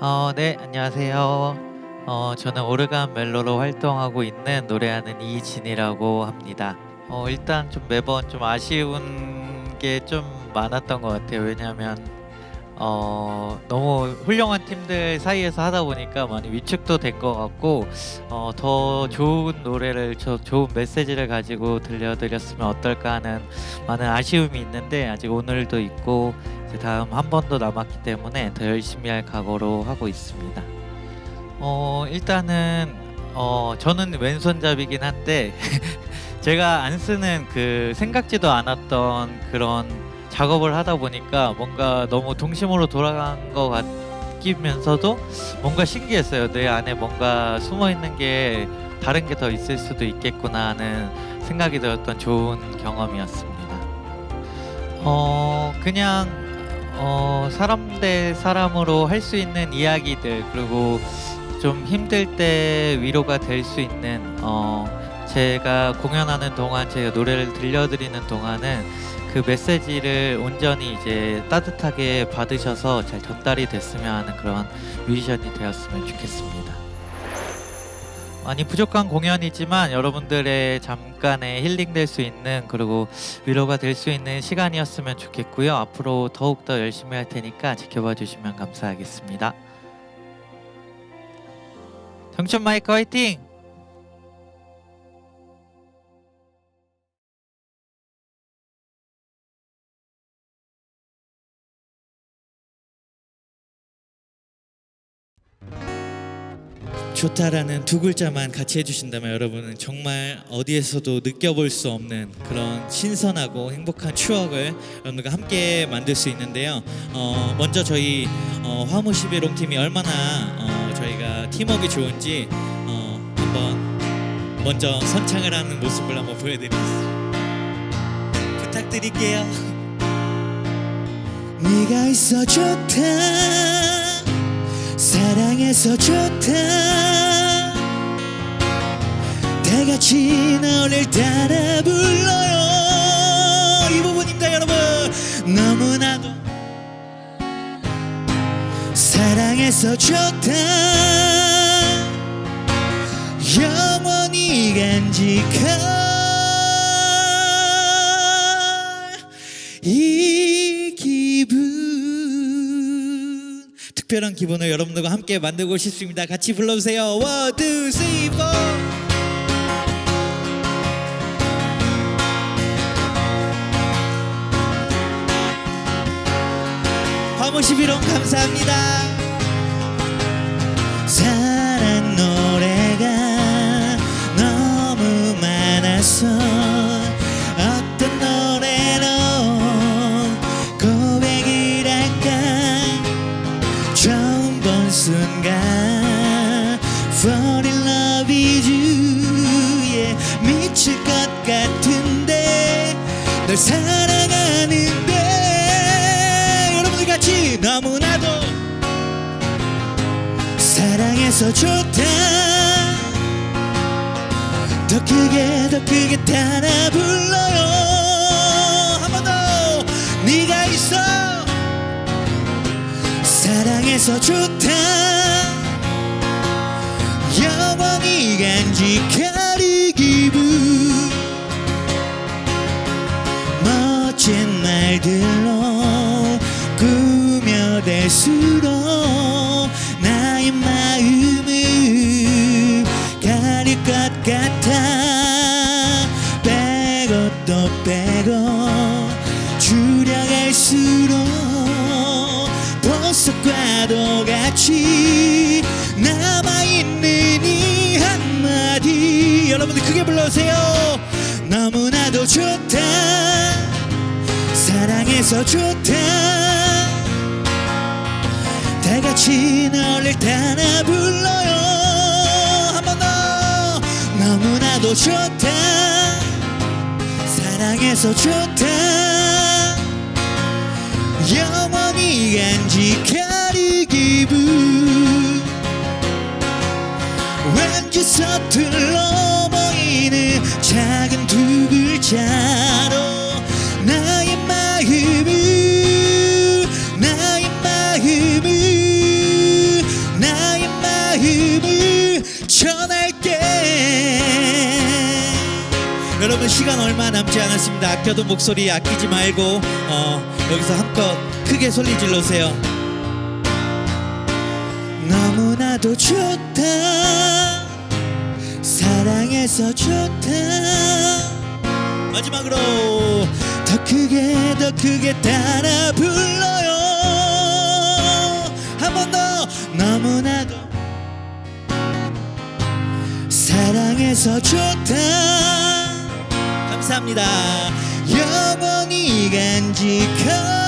어, 네, 안녕하세요. 어, 저는 오르간 멜로로 활동하고 있는 노래하는 이진이라고 합니다. 어, 일단 좀 매번 좀 아쉬운 게 좀 많았던 것 같아요. 왜냐하면 어, 너무 훌륭한 팀들 사이에서 하다 보니까 많이 위축도 된것 같고 어, 더 좋은 노래를 저 좋은 메시지를 가지고 들려드렸으면 어떨까 하는 많은 아쉬움이 있는데 아직 오늘도 있고 이제 다음 한번더 남았기 때문에 더 열심히 할 각오로 하고 있습니다. 어 일단은 어 저는 왼손잡이긴 한데 제가 안 쓰는 그 생각지도 않았던 그런 작업을 하다 보니까 뭔가 너무 동심으로 돌아간 것 같기면서도 뭔가 신기했어요. 내 안에 뭔가 숨어 있는 게 다른 게 더 있을 수도 있겠구나 하는 생각이 들었던 좋은 경험이었습니다. 어 그냥 어 사람 대 사람으로 할 수 있는 이야기들 그리고 좀 힘들 때 위로가 될 수 있는 어 제가 공연하는 동안 제가 노래를 들려드리는 동안은 그 메시지를 온전히 이제 따뜻하게 받으셔서 잘 전달이 됐으면 하는 그런 뮤지션이 되었으면 좋겠습니다. 많이 부족한 공연이지만 여러분들의 잠깐의 힐링될 수 있는 그리고 위로가 될 수 있는 시간이었으면 좋겠고요. 앞으로 더욱 더 열심히 할 테니까 지켜봐 주시면 감사하겠습니다. 정춘 마이크 화이팅! 좋다라는 두 글자만 같이 해주신다면 여러분은 정말 어디에서도 느껴볼 수 없는 그런 신선하고 행복한 추억을 여러분들과 함께 만들 수 있는데요. 어, 먼저 저희 어, 화무시비롱 팀이 얼마나 어, 저희가 팀워크 좋은지 어, 한번 먼저 선창을 하는 모습을 한번 보여드리겠습니다. 부탁드릴게요. 네가 있어 좋다. 사랑해서 좋다 다 같이 너를 따라 불러요. 이 부분입니다 여러분. 너무나도 사랑해서 좋다. 영원히 간직할 이 기분. 특별한 기분을 여러분들과 함께 만들고 싶습니다. 같이 불러주세요. two, 51원 감사합니다. 사랑 노래가 너무 많아서 어떤 노래로 고백이랄까? 처음 본 순간 Fall in love with you. 예 미칠 것 같은데 널 사랑 사랑해서 좋다. 더 크게 더 크게 따라 불러요. 한 번 더. 네가 있어. 사랑해서 좋다. 영원히 간직할 이 기분. 멋진 말들로 꾸며댈수록 빼고 줄여갈수록 보석과도 같이 남아있는 이 한마디. 여러분들 크게 불러주세요. 너무나도 좋다. 사랑해서 좋다. 다 같이 너를 따라 불러요. 한 번 더. 너무나도 좋다 사랑해서 좋다. 영원히 간직할 이 기분. 왠지 서툴러 보이는 작은 두 글자로 나 여러분 시간 얼마 남지 않았습니다. 아껴도 목소리 아끼지 말고 어, 여기서 한껏 크게 소리 질러세요. 너무나도 좋다. 사랑해서 좋다. 마지막으로 더 크게 더 크게 따라 불러요. 한 번 더 너무나도 사랑해서 좋다 감사합니다. 영원히 간직한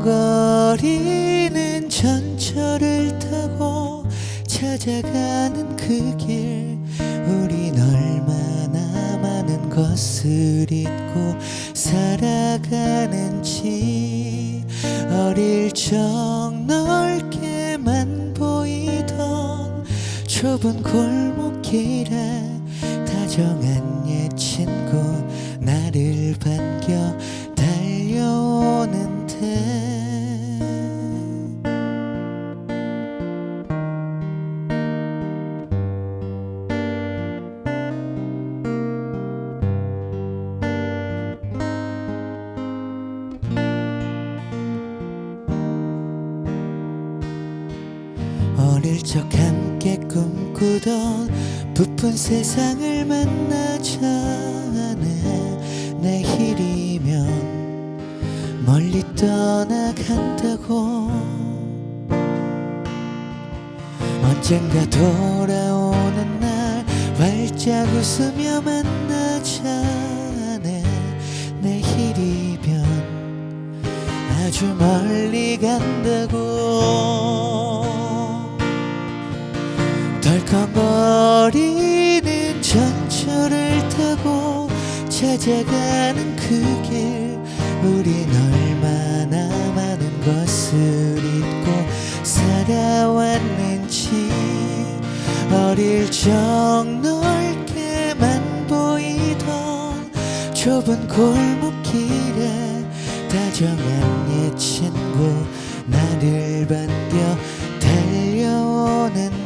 덜컹거리는 전철을 타고 찾아가는 그 길. 우린 얼마나 많은 것을 잊고 살아가는지. 어릴 적 넓게만 보이던 좁은 골목길에 다정한 옛 친구 나를 반겨 부푼 세상을 만나자네. 내일이면 멀리 떠나간다고. 언젠가 돌아오는 날 활짝 웃으며 만나자네. 내일이면 아주 멀리 간다고. 덜컹 찾아가는 그 길. 우린 얼마나 많은 것을 잊고 살아왔는지. 어릴 적 넓게만 보이던 좁은 골목길에 다정한 옛 친구 나를 반겨 달려오는데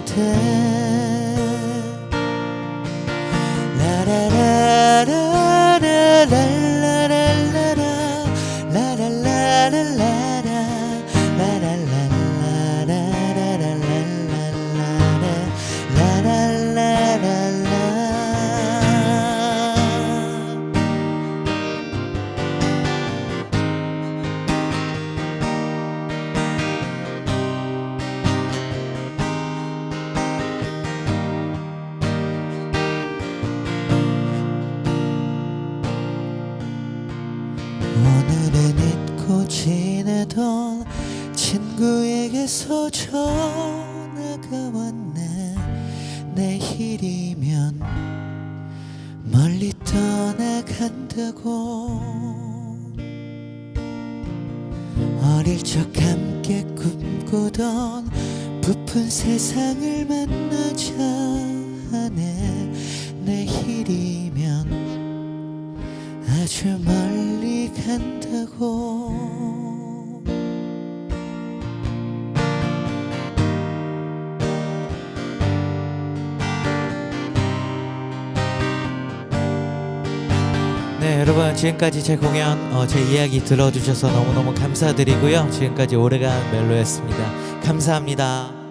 친구에게서 전화가 왔네. 내일이면 멀리 떠나간다고. 어릴 적 함께 꿈꾸던 부푼 세상을 만나자네. 내일이면 아주 멀리 간다고 지금까지 제 공연, 어, 제 이야기 들어주셔서 너무너무 감사드리고요. 지금까지 오래간 멜로였습니다. 감사합니다.